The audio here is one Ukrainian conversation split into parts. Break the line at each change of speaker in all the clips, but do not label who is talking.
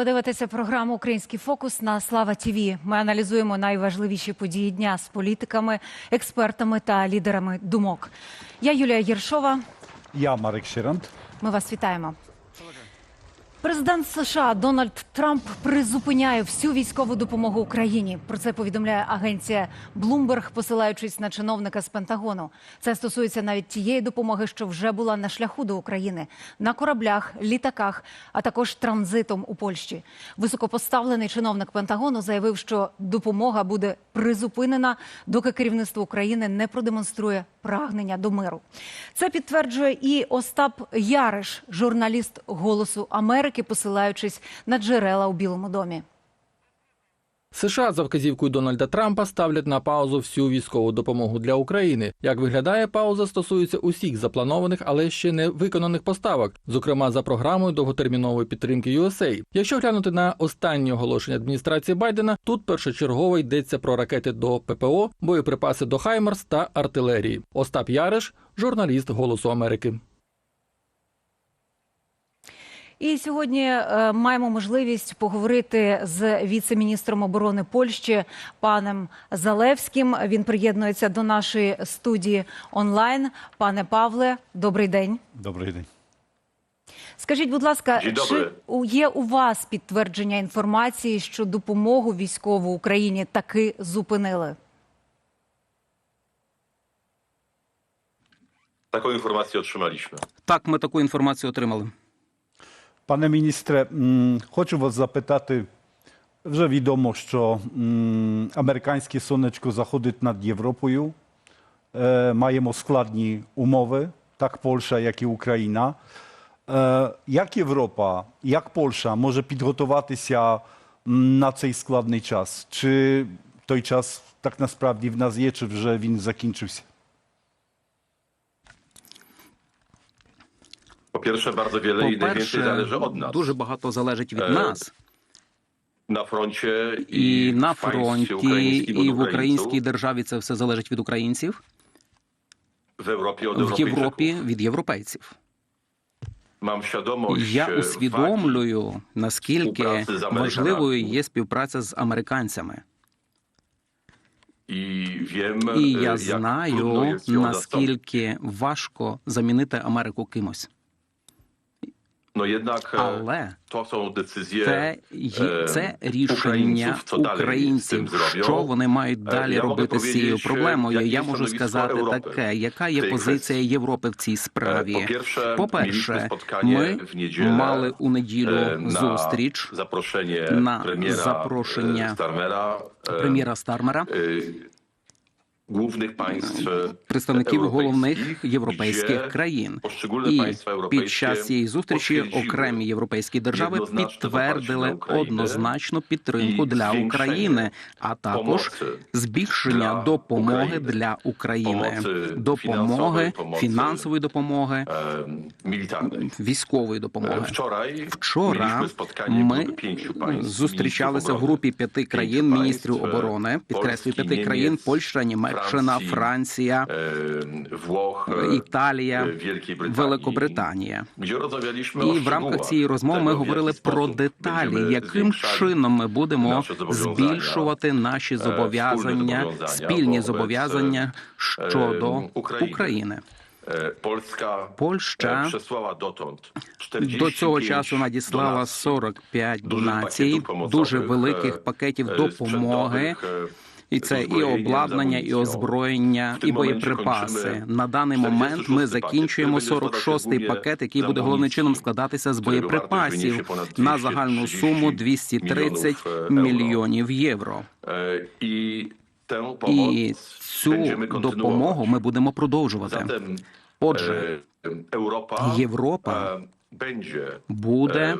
Ви дивитеся програму Український фокус на Слава Тіві. Ми аналізуємо найважливіші події дня з політиками, експертами та лідерами думок. Я Юлія Єршова.
Я Марик Ширант.
Ми вас вітаємо. Президент США Дональд Трамп призупиняє всю військову допомогу Україні. Про це повідомляє агенція Bloomberg, посилаючись на чиновника з Пентагону. Це стосується навіть тієї допомоги, що вже була на шляху до України на кораблях, літаках, а також транзитом у Польщі. Високопоставлений чиновник Пентагону заявив, що допомога буде призупинена, доки керівництво України не продемонструє прагнення до миру. Це підтверджує і Остап Яриш, журналіст Голосу Америки, посилаючись на джерела у Білому домі.
США за вказівкою Дональда Трампа ставлять на паузу всю військову допомогу для України. Як виглядає, пауза стосується усіх запланованих, але ще не виконаних поставок, зокрема за програмою довготермінової підтримки USA. Якщо глянути на останні оголошення адміністрації Байдена, тут першочергово йдеться про ракети до ППО, боєприпаси до Хаймерс та артилерії. Остап Яриш, журналіст Голосу Америки.
І сьогодні е, маємо можливість поговорити з віце-міністром оборони Польщі паном Залевським. Він приєднується до нашої студії онлайн. Пане Павле, добрий день.
Dobry dzień.
Скажіть, будь ласка, чи у- є у вас підтвердження інформації, що допомогу військову Україні таки зупинили?
Taką informację otrzymaliśmy.
Так, ми таку інформацію отримали.
Пане міністре, м, хочу вас запитати. Вже відомо, що м, американське сонечко заходить над Європою. Е, маємо складні умови, так Польща, як і Україна. Е, як Європа, як Польща може підготуватися м, на цей складний час? Чи той час так насправді в нас є, чи вже він закінчився?
Po pierwsze, bardzo wiele i najwięcej zależy od nas.
дуже багато залежить від
Е,
нас.
Na froncie
І
і
на фронті, і в українській державі це все залежить від українців,
Europie od
в Європі від європейців.
Świadomość
Я
e,
усвідомлюю, наскільки важливою є співпраця з американцями. І я знаю,
ją zastąpić.
наскільки важко замінити Америку кимось.
Jednak e,
Але Це, є- це рішення
Українців, що
вони мають далі робити з цією проблемою. Я можу сказати таке, яка є позиція. Європи в цій справі.
По-перше,
По-перше,
mieliśmy
ми мали у неділю зустріч
zaproszenie
на запрошення
e,
прем'єра Стармера, представників головних європейських країн. І під час цієї зустрічі окремі європейські держави підтвердили однозначну підтримку для України, а також збільшення допомоги для України, допомоги,
фінансової,
допомоги,
e,
військової допомоги.
Wczoraj
Вчора ми зустрічалися в групі п'яти країн міністрів оборони, підкреслюю п'яти країн: Польща, Німеччина,
Франції,
Франція,
e, e,
Італія,
Wielkiej
Великобританія. І в рамках цієї розмови ми говорили про деталі, яким чином ми будемо збільшувати наші зобов'язання, спільні зобов'язання щодо
е, України. Polska
Польща
45
До цього часу надіслала
donacji
45
dużych
донацій, дуже великих пакетів допомоги. І це і обладнання, і озброєння, і боєприпаси. На даний момент ми закінчуємо
який буде
46-й пакет, який буде головним чином складатися з боєприпасів на загальну суму 230
мільйонів, е,
мільйонів євро.
tę
І цю допомогу ми будемо продовжувати. Отже,
e,
Європа буде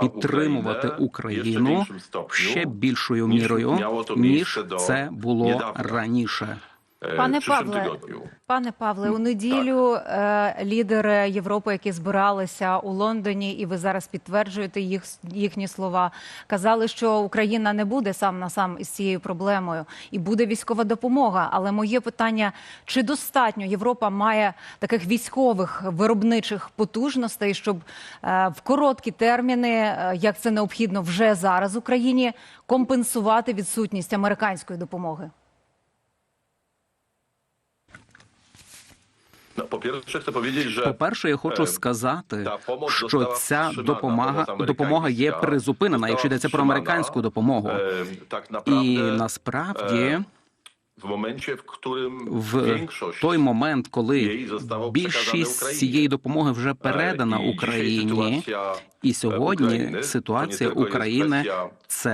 підтримувати Україну ще більшою мірою, ніж це було раніше.
Przyszłym
Pawle,
tygodniu.
Пане Павле, у неділю е, лідери Європи, які збиралися у Лондоні, і ви зараз підтверджуєте їх їхні слова, казали, що Україна не буде сам на сам із цією проблемою, і буде військова допомога. Але моє питання: чи достатньо Європа має таких військових виробничих потужностей, щоб е, в короткі терміни, е, як це необхідно вже зараз Україні, компенсувати відсутність американської допомоги?
No, po pierwsze chcę
По-перше, я хочу
е,
сказати, що ця допомога допомога є призупинена, якщо йдеться про американську допомогу.
tak
І насправді
В моменті,
в той момент, коли більшість цієї допомоги вже передана Україні, і
e,
сьогодні ситуація України це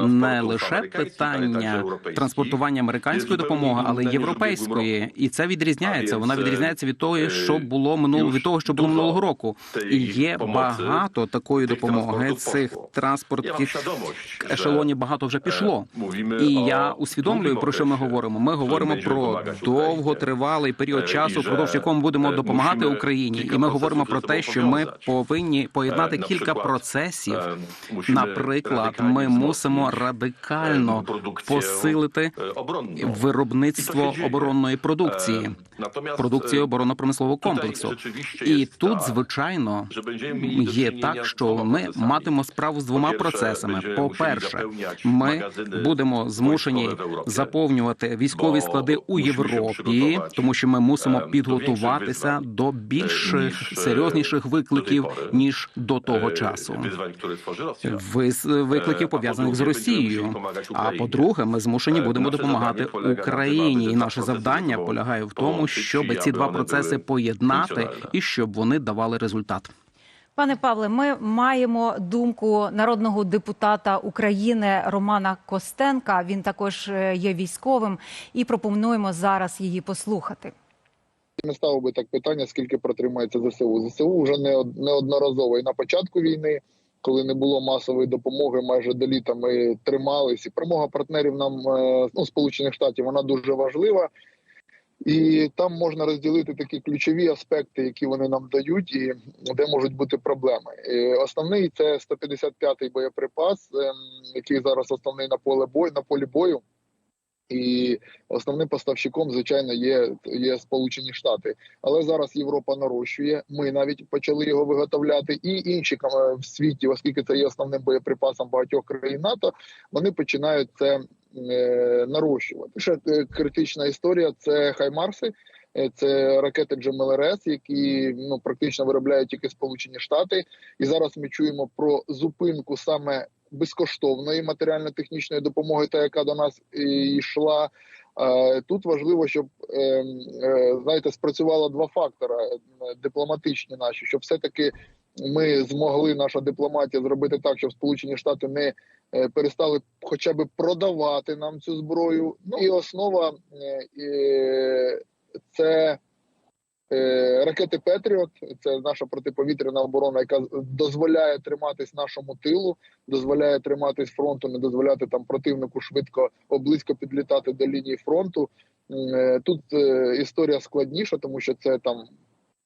е,
не лише питання транспортування американської допомоги, але й європейської, і це відрізняється. Вона відрізняється від того,
е,
що було минулого від того, що було минулого року. І є багато такої допомоги. Цих транспортних ешелонів багато вже пішло.
е,
І я усвідомлюю, про що ми говоримо. Ми говоримо про довготривалий період
Е,
часу, впродовж якому будемо
е,
допомагати Україні. І ми говоримо про те, що ми повинні поєднати
Е,
кілька процесів.
е,
Наприклад, ми мусимо радикально
е,
посилити
е,
виробництво оборонної продукції, продукції оборонно-промислового комплексу. І тут, звичайно, є так, що ми матимемо справу з двома процесами. По-перше, ми будемо змушені заповнювати військові склади у Європі, тому що ми мусимо підготуватися до більших
е,
серйозніших викликів ніж до того часу. Викликів пов'язаних з Росією. А по-друге, ми змушені будемо допомагати Україні, і наше завдання полягає в тому, щоб ці два процеси поєднати і щоб вони давали результат.
Пане Павле, ми маємо думку народного депутата України Романа Костенка. Він також е, є військовим, і пропонуємо зараз її послухати.
не ставив би так питання, скільки протримається ЗСУ. ЗСУ вже не од- неодноразово і на початку війни, коли не було масової допомоги, майже до літа ми тримались. І перемога партнерів нам е, ну, Сполучених Штатів вона дуже важлива. І там можна розділити такі ключові аспекти, які вони нам дають, і де можуть бути проблеми. І основний це 155-й боєприпас, ем, який зараз основний на поле бою на полі бою. І основним поставщиком, звичайно, є, є Сполучені Штати. Але зараз Європа нарощує. Ми навіть почали його виготовляти, і інші в світі, оскільки це є основним боєприпасом багатьох країн НАТО, вони починають це нарощувати. Ще е, критична історія це Хаймарси. Е, Це ракети GMLRS, які ну практично виробляють тільки Сполучені Штати, і зараз ми чуємо про зупинку саме безкоштовної матеріально-технічної допомоги, та яка до нас йшла. Е, Тут важливо, щоб е, е, знаєте, спрацювало два фактора е, дипломатичні наші, щоб все-таки ми змогли наша дипломатія зробити так, щоб Сполучені Штати не е, перестали хоча б продавати нам цю зброю. Ну і основа е, це е, ракети Петріот. Це наша протиповітряна оборона, яка дозволяє триматись нашому тилу, дозволяє триматись фронту, не дозволяти там противнику швидко облизько підлітати до лінії фронту. Тут історія складніша, тому що це там.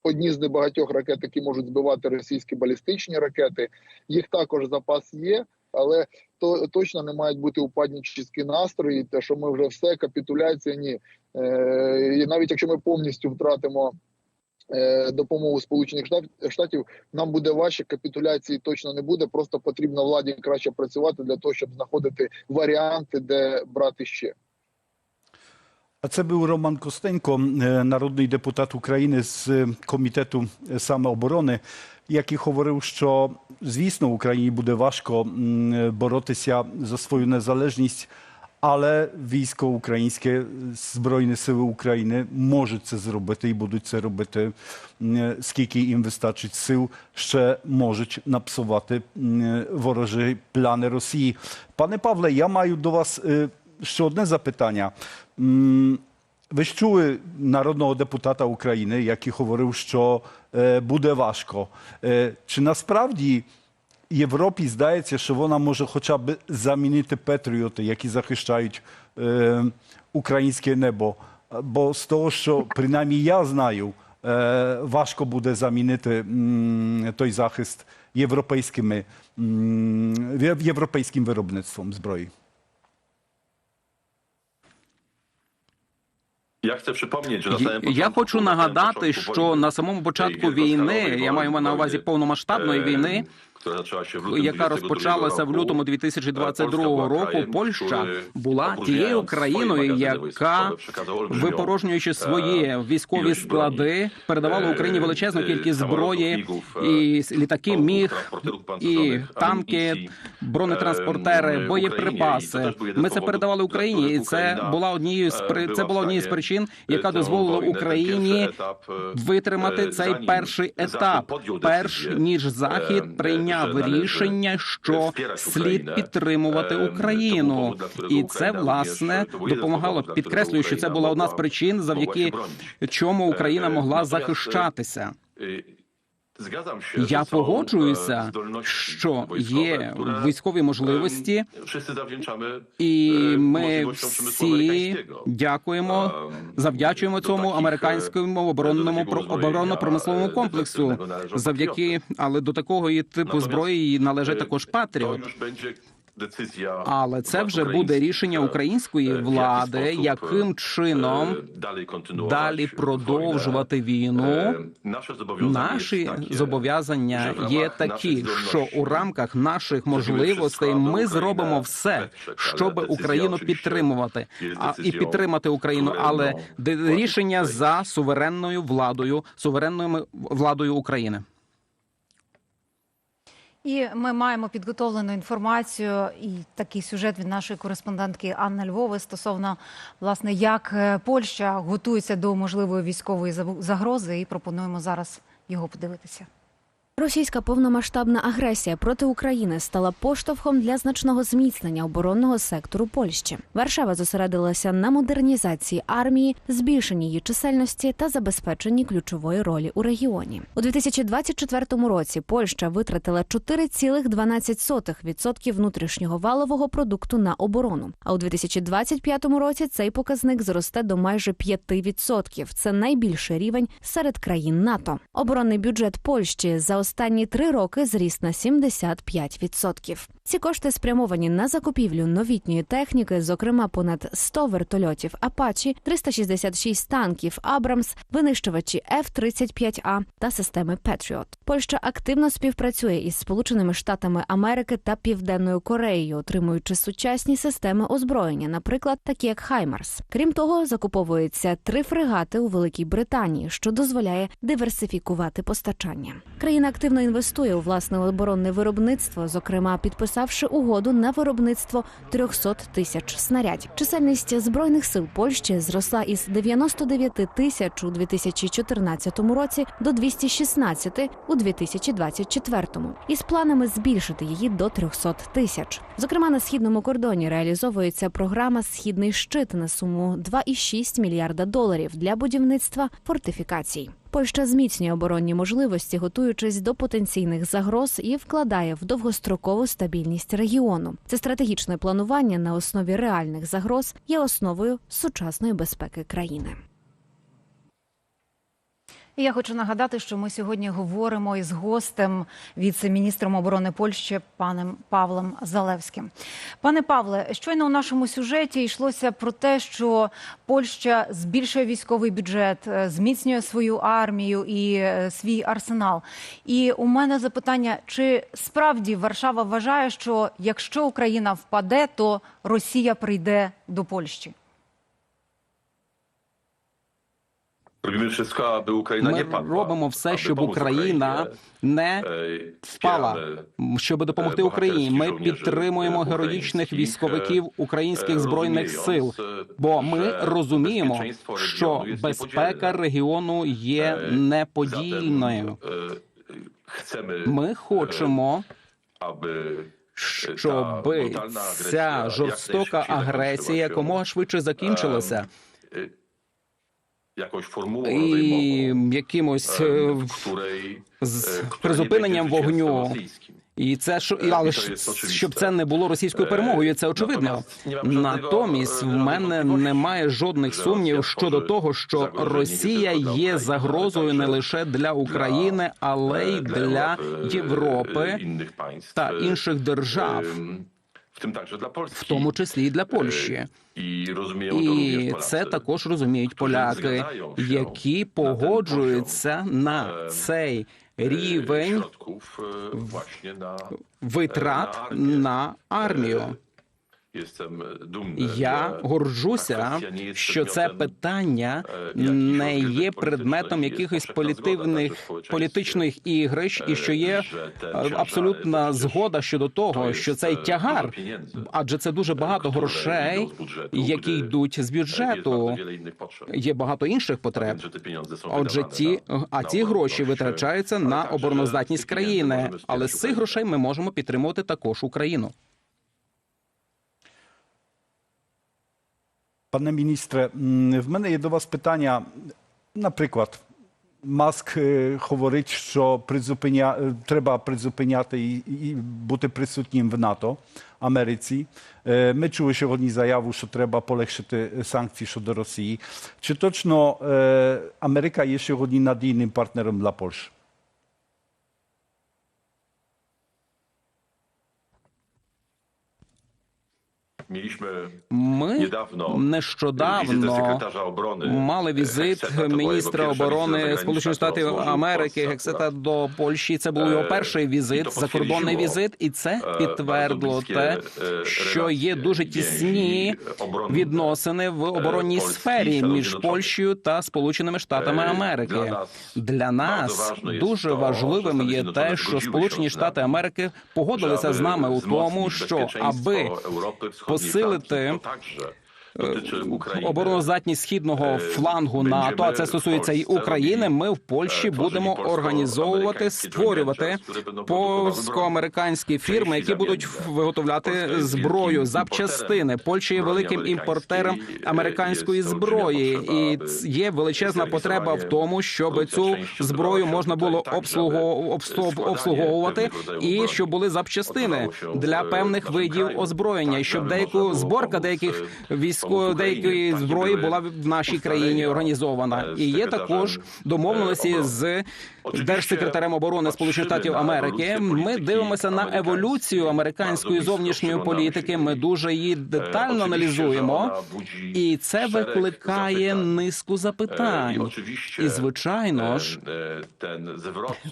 Одні з небагатьох ракет, які можуть збивати російські балістичні ракети. Їх також запас є, але то точно не мають бути упаднічі настрої. Те, що ми вже все, капітуляція, ні. Е, і навіть якщо ми повністю втратимо е, допомогу Сполучених Штат- Штатів, нам буде важче, капітуляції точно не буде. Просто потрібно владі краще працювати для того, щоб знаходити варіанти, де брати ще.
A це був Роман Костенко, е, народний депутат України з комітету самооборони, який говорив, що звісно Україні буде важко боротися за свою незалежність, але військо українське, Збройні Сили України можуть це зробити і будуть це робити, скільки їм вистачить сил, ще можуть напсувати ворожі плани Росії. Пане Павле, я маю до вас ще одне запитання. Ви ж чули народного депутата України, який говорив, що е, буде важко. Е, Чи насправді Європі здається, що вона може хоча б замінити патріоти, які захищають е, українське небо бо з того, що принаймні я знаю, важко буде замінити той захист європейськими, європейським виробництвом зброї.
Я хочу
samym
nagадати,
początku
що на самому початку війни, я маю на увазі повномасштабної
e,
війни, яка розпочалася в лютому
e,
2022
Polska była
року, Польща була тією країною, яка, випорожнюючи свої
e,
військові склади, передавала
Е,
Україні величезну
е,
кількість зброї
е,
і літаки, міг, і танки, бронетранспортери,
е,
боєприпаси. Ми це передавали Україні, і це була однією з
е,
це
була
однією з причин,
е,
яка дозволила Україні
е,
витримати
е,
цей перший етап, перш ніж Захід
е,
прийняв рішення, що слід підтримувати
Е,
Україну, і це власне допомагало. Підкреслюю, що це була одна з причин, завдяки чому Україна
Е,
могла захищатися.
Е,
Я погоджуюся,
e,
що є військові можливості,
e, zawdzięczamy
і
e,
ми всі дякуємо,
Ем,
завдячуємо цьому американському
е,
оборонному про- оборонно-промисловому
е,
комплексу, завдяки, але до такого і типу зброї належить
e,
також Патріот. Але це вже буде рішення
e,
української
jaki
влади, яким
e,
чином далі продовжувати війну. Наші зобов'язання є такі, що у рамках наших можливостей ми зробимо все, щоб Україну підтримувати а і підтримати Україну, але рішення за суверенною владою, суверенною владою України.
І ми маємо підготовлену інформацію і такий сюжет від нашої кореспондентки Анни Львови стосовно власне як е, Польща готується до можливої військової загрози. І пропонуємо зараз його подивитися.
Російська повномасштабна агресія проти України стала поштовхом для значного зміцнення оборонного сектору Польщі. Варшава зосередилася на модернізації армії, збільшенні її чисельності та забезпеченні ключової ролі у регіоні. У 2024 році Польща витратила 4,12% внутрішнього валового продукту на оборону. А у 2025 році цей показник зросте до майже 5%. Це найбільший рівень серед країн НАТО. Оборонний бюджет Польщі за останні три роки зріс на 75%. Ці кошти спрямовані на закупівлю новітньої техніки, зокрема понад 100 вертольотів Апачі, 366 танків Абрамс, винищувачі F-35A та системи Patriot. Польща активно співпрацює із Сполученими Штатами Америки та Південною Кореєю, отримуючи сучасні системи озброєння, наприклад, такі як Хаймарс. Крім того, закуповується три фрегати у Великій Британії, що дозволяє диверсифікувати постачання. Країна активно інвестує у власне оборонне виробництво, зокрема підписавши угоду на виробництво 300 тисяч снарядів. Чисельність збройних сил Польщі зросла із 99 тисяч у 2014 році до 216 у 2024, із планами збільшити її до 300 тисяч. Зокрема, на східному кордоні реалізовується програма Східний щит на суму 2,6 мільярда доларів для будівництва фортифікацій. Польща зміцнює оборонні можливості, готуючись до потенційних загроз і вкладає в довгострокову стабільність регіону. Це стратегічне планування на основі реальних загроз є основою сучасної безпеки країни.
І я хочу нагадати, що ми сьогодні говоримо із гостем, віце-міністром оборони Польщі, паном Павлом Залевським. Пане Павле, щойно у нашому сюжеті йшлося про те, що Польща збільшує військовий бюджет, е, зміцнює свою армію і е, свій арсенал. І у мене запитання: чи справді Варшава вважає, що якщо Україна впаде, то Росія прийде до Польщі?
Ми робимо все, щоб Україна не впала, щоб допомогти
е,
Україні. Ми підтримуємо героїчних військовиків
е,
українських
е,
збройних сил.
е,
Бо ми розуміємо, що безпека регіону є
Е,
неподільною. Ми хочемо,
aby
щоб ця жорстока агресія якомога швидше закінчилася,
e, jakąś
і якимось е,
której
з
e,
призупиненням вогню. І це що, і-
Е,
але ж щоб це не було російською
Е,
перемогою, це очевидно.
натомість е,
в мене немає жодних
що
сумнівів щодо того, що Росія є загрозою не лише для України, але й
е,
для
Європи, е,
та
е,
інших держав,
ем, в
тому числі і для Польщі.
І розуміємо
І це також розуміють поляки, які погоджуються на
е,
цей
е,
рівень
е,
витрат
на армію.
Я горджуся,
jest
що це питання
е,
не є предметом якихось політивних політичних ігрищ, і що є е, абсолютна згода щодо того, що цей
е,
тягар, адже це дуже багато грошей, які йдуть з
e,
бюджету. Є багато інших потреб. Отже, ті а ці гроші витрачаються на обороноздатність країни. Але з цих грошей ми можемо підтримувати також Україну.
Пане міністре, м, в мене є до вас питання. Наприклад, Маск е, говорить, що призупиня... е, треба призупиняти і, і бути присутнім в НАТО Америці. Е, Ми чули сьогодні заяву, що треба полегшити санкції щодо Росії. Чи точно е, Америка є сьогодні надійним партнером для Польщі?
Ми нещодавно мали візит
była jego
міністра оборони Сполучених Штатів Америки Гексета до Польщі. Це був його
Е,
перший візит, закордонний візит, і це
е,
підтвердило те,
е,
що є дуже тісні відносини в оборонній сфері між Польщею та Сполученими Штатами Америки.
для нас
дуже важливим є те, що Сполучені Штати Америки погодилися з нами у тому, що аби посилити,
dotyczy України.
обороноздатність східного
Е,
флангу НАТО, а це стосується і України. Ми в Польщі
е,
будемо організовувати, створювати польсько-американські фірми, які будуть виготовляти зброю, запчастини. Польща є великим імпортером
американської,
зброї, і є величезна потреба в тому, щоб цю зброю можна було обслуговувати, і щоб були запчастини для певних видів озброєння, і щоб деяку зборка деяких
е,
військо деякої зброї була в нашій країні організована. І є також домовленості
е,
з держсекретарем оборони Сполучених Штатів Америки. Ми дивимося на еволюцію американської зовнішньої політики. Ми дуже її
Е,
детально аналізуємо, і це викликає низку
Е,
запитань. І звичайно ж,
е, е,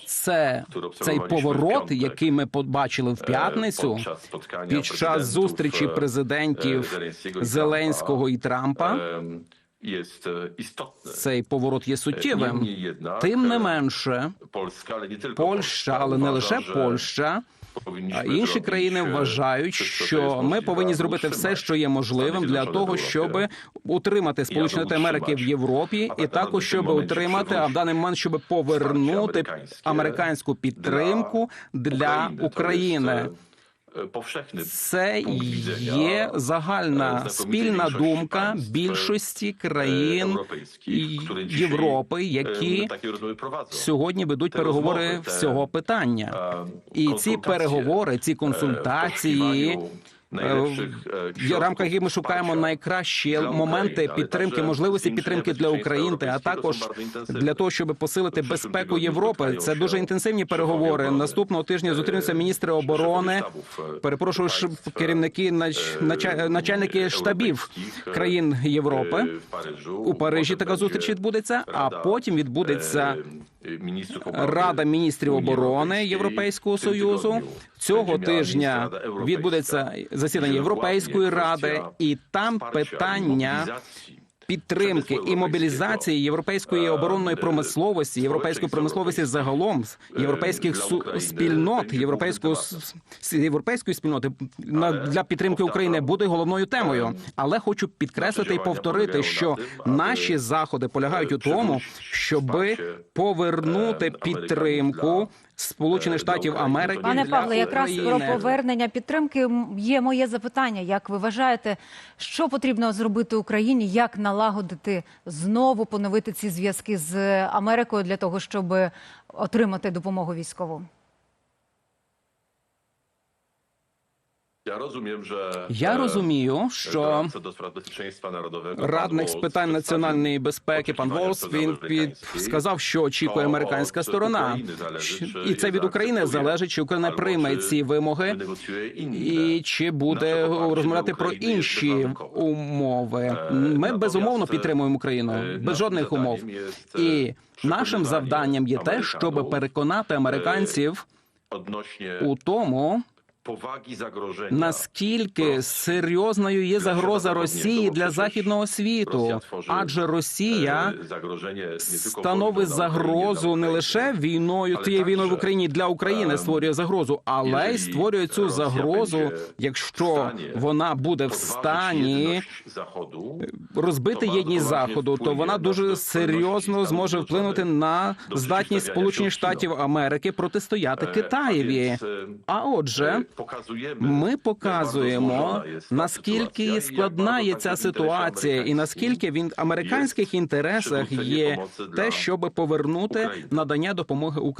це цей поворот, який ми побачили в
е,
п'ятницю. Під час зустрічі
е,
президентів
е, Зеленського і
Зеленського і Трампа
E,
цей поворот є суттєвим.
Niemniej
Тим не
e,
менше, Польща, але не лише Польща, а інші країни вважають, що ми повинні зробити все, що є можливим для того, щоб утримати Сполучені Штати Америки в Європі, і також щоб утримати, а в даний момент щоб повернути американську підтримку для України.
E, powszechny
Це є
e,
загальна спільна думка більшості
e,
країн Європи, які сьогодні ведуть переговори цього питання. І ці переговори, ці консультації.
E,
В рамках яких ми шукаємо найкращі моменти підтримки, можливості підтримки для України, а також для того, щоб посилити безпеку Європи. Це дуже інтенсивні переговори. Наступного тижня
e,
зустрінуться міністри оборони. Перепрошую, керівники нач- начальники штабів країн Європи. У Парижі така зустріч відбудеться, а потім відбудеться
ministrów
Рада міністрів оборони Європейського Союзу. Цього тижня відбудеться засідання Європейської ради, і там питання підтримки і мобілізації європейської
Е,
оборонної
е,
промисловості, європейської промисловості загалом,
Е,
європейських спільнот, європейського європейської спільноти для підтримки України буде головною темою.
е,
Але хочу підкреслити і повторити, що наші заходи полягають
е,
у тому, щоби повернути
е,
підтримку Сполучених
е,
Штатів Америки
Пане Павле, якраз про повернення підтримки є моє запитання. Як ви вважаєте, що потрібно зробити Україні, як налагодити знову поновити ці зв'язки з Америкою для того, щоб отримати допомогу військову?
Я розумію, що
радник з питань національної безпеки пан Волс він під сказав, що очікує американська сторона, і це від України залежить, чи Україна прийме ці вимоги. І чи буде розмовляти про інші умови? Ми безумовно підтримуємо Україну без жодних умов. І нашим завданням є те, щоб переконати американців у тому,
поваги загроження
наскільки серйозною є загроза Росії для західного світу, адже Росія становить загрозу не лише війною тією війною в Україні для України створює загрозу, але й створює цю загрозу, якщо вона буде в стані розбити єдність заходу, то вона дуже серйозно зможе вплинути на здатність Сполучених Штатів Америки протистояти Китаєві. А отже, ми показуємо наскільки складна є ця ситуація, і наскільки він американських інтересах є те, щоб повернути надання допомоги Україні.